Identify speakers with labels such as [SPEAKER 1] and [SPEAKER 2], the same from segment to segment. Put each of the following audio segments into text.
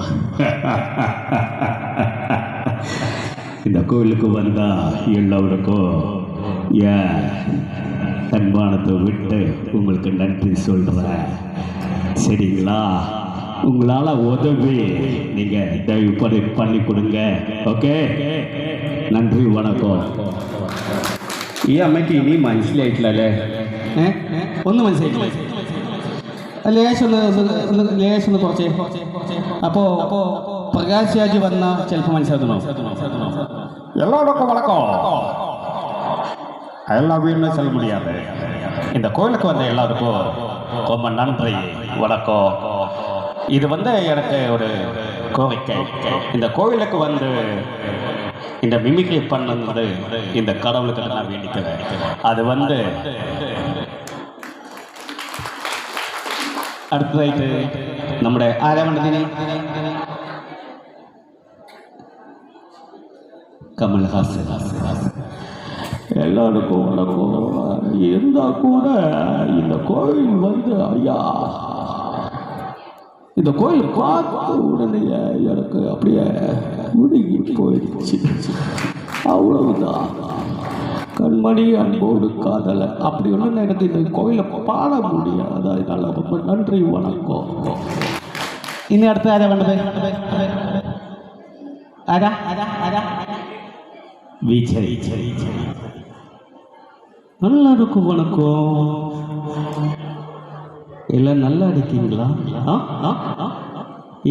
[SPEAKER 1] இந்த கோயிலுக்கு வந்தா எல்லோருக்கும் ஏன் தன்மானத்தை விட்டு உங்களுக்கு நன்றி சொல்கிறேன் சரிங்களா உங்களால் உதவி நீங்கள் தயவு பண்ணி பண்ணி கொடுங்க ஓகே നന്ദി വണക്കം
[SPEAKER 2] ഈ അമ്മയ്ക്ക് ഇനി മനസ്സിലായിട്ടില്ലല്ലേ ഏ ഒന്ന് മനസ്സിലായിട്ടില്ല ലേശം ഒന്ന് ഒന്ന് ഒന്ന് ലേശം ഒന്ന് കുറച്ച് അപ്പോൾ അപ്പോൾ പ്രകാശ് രാജ് വന്ന ചിലപ്പോൾ മനസ്സിലാക്കണോ
[SPEAKER 1] எல்லாருக்கும் வணக்கம் எல்லாமே சொல்ல முடியாது இந்த கோயிலுக்கு வந்த எல்லாருக்கும் ரொம்ப நன்றி வணக்கம் இது வந்து எனக்கு ஒரு கோரிக்கை இந்த கோயிலுக்கு வந்து இந்த மிமிக்ரி பண்ணது இந்த கடவுளுக்கு நான் வேண்டிக்கிறேன் அது வந்து അടുത്തതായിട്ട് നമ്മുടെ ആരാ വേണ്ടതിന് கமல்ஹாசன் எல்லாருக்கும் வணக்கம் இருந்தால் கூட இந்த கோயில் வந்து ஐயா இந்த கோயில் பார்த்த உடனே எனக்கு அப்படியே முழுகி போயிடுச்சு அவ்வளவுதான் கண்மணி அன்போடு காதலை அப்படி ஒன்று எனக்கு இந்த கோயிலை பாட முடியாது அதனால ரொம்ப நன்றி வணக்கம்
[SPEAKER 2] ഇനി അടുത്ത ആരാ വേണ്ടത് ആരാ ആരാ ആരാ
[SPEAKER 1] விஜய் எல்லாருக்கும் வணக்கம் எல்லாம் நல்லா இருக்கீங்களா ஆ? ஆ? ஆ?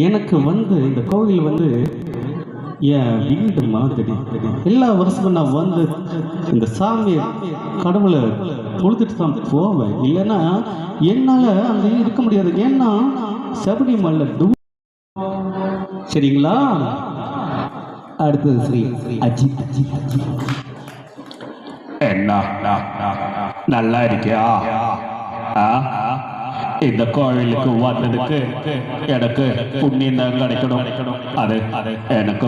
[SPEAKER 1] எனக்கு வந்து இந்த கோவில் வந்து என் வீடு மாதிரி எல்லா வருஷமும் நான் வந்து இந்த சாமியை கடவுளை தொழுதுட்டு தான் போவேன். இல்லைன்னா என்னால் அந்த இருக்க முடியாது. ஏன்னா சபரிமலை தூ சரிங்களா? அடுத்தது ஸ்ரீ அஜித். அஜித் அஜித் என்ன நல்லா இருக்கியா? ஆ? இந்த கோவிலுக்கு வந்ததுக்கு எனக்கு புண்ணியம் தான் கிடைக்கணும். அது எனக்கு